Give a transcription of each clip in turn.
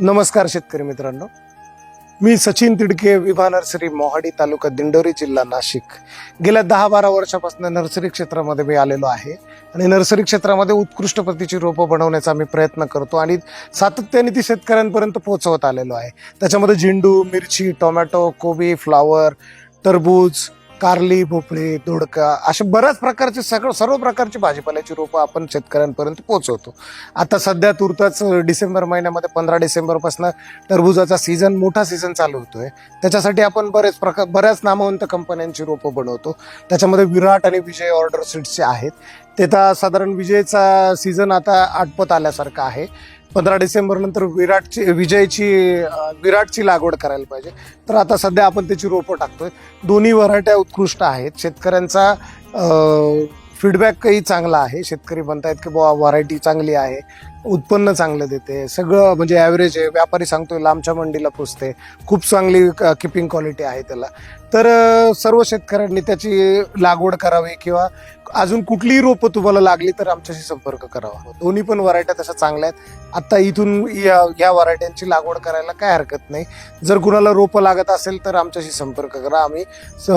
नमस्कार शेतकरी मित्रांनो. मी सचिन तिडके विभा नर्सरी मोहाडी तालुका दिंडोरी जिल्हा नाशिक. गेल्या दहा बारा वर्षापासून नर्सरी क्षेत्रामध्ये मी आलेलो आहे. आणि नर्सरी क्षेत्रामध्ये उत्कृष्ट प्रतीची रोपं बनवण्याचा मी प्रयत्न करतो आणि सातत्याने ती शेतकऱ्यांपर्यंत पोहोचवत आलेलो आहे. त्याच्यामध्ये झेंडू मिरची टोमॅटो कोबी फ्लावर टरबूज कारली भोपळे दोडका अशा बऱ्याच प्रकारचे सगळं सर्व प्रकारची भाजीपाल्याची रोपं आपण शेतकऱ्यांपर्यंत पोहोचवतो. आता सध्या तुर्ताच डिसेंबर महिन्यामध्ये पंधरा डिसेंबरपासून टरबुजाचा सीझन मोठा सीझन चालू होतोय. त्याच्यासाठी आपण बरेच प्रकार बऱ्याच नामवंत कंपन्यांची रोपं बनवतो. त्याच्यामध्ये विराट आणि विजय ऑर्डर सीट्सचे आहेत. ते तर साधारण विजयचा सीझन आता आटपत आल्यासारखा आहे. पंधरा डिसेंबर नंतर विराटची विजयची विराटची लागवड करायला पाहिजे. तर आता सध्या आपण त्याची रोपं टाकतोय. दोन्ही व्हरायट्या उत्कृष्ट आहेत. शेतकऱ्यांचा फीडबॅकही चांगला आहे. शेतकरी म्हणतायत की बुवा व्हरायटी चांगली आहे. उत्पन्न चांगलं देते. सगळं म्हणजे ॲव्हरेज आहे. व्यापारी सांगतोय लांबच्या मंडीला पोचते. खूप चांगली किपिंग क्वालिटी आहे त्याला. तर सर्व शेतकऱ्यांनी त्याची लागवड करावी किंवा अजून कुठलीही रोपं तुम्हाला लागली तर आमच्याशी संपर्क करावा. दोन्ही पण व्हरायट्या तशा चांगल्या आहेत. आत्ता इथून या या व्हरायट्यांची लागवड करायला काय हरकत नाही. जर कुणाला रोपं लागत असेल तर आमच्याशी संपर्क करा. आम्ही स-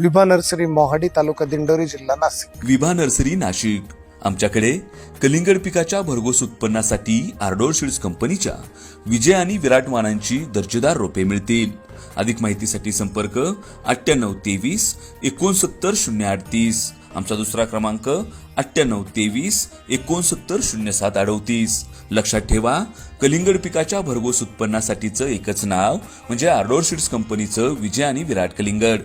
विभा नर्सरी मोहाडी तालुका दिंडोरी जिल्हा नाशिक. विभा नर्सरी नाशिक. आमच्याकडे कलिंगड पिकाच्या भरघोस उत्पन्नासाठी आर्डोर सीड्स कंपनीच्या विजय आणि विराट वाणांची दर्जेदार रोपे मिळतील. अधिक माहितीसाठी संपर्क अठ्ठ्याण्णव तेवीस एकोणसत्तर शून्य अडतीस. आमचा दुसरा क्रमांक अठ्ठ्याण्णव तेवीस एकोणसत्तर शून्य सात अडतीस. लक्षात ठेवा कलिंगड पिकाच्या भरघोस उत्पन्नासाठीचं एकच नाव म्हणजे आर्डोर सीड्स कंपनीचं विजय आणि विराट कलिंगड.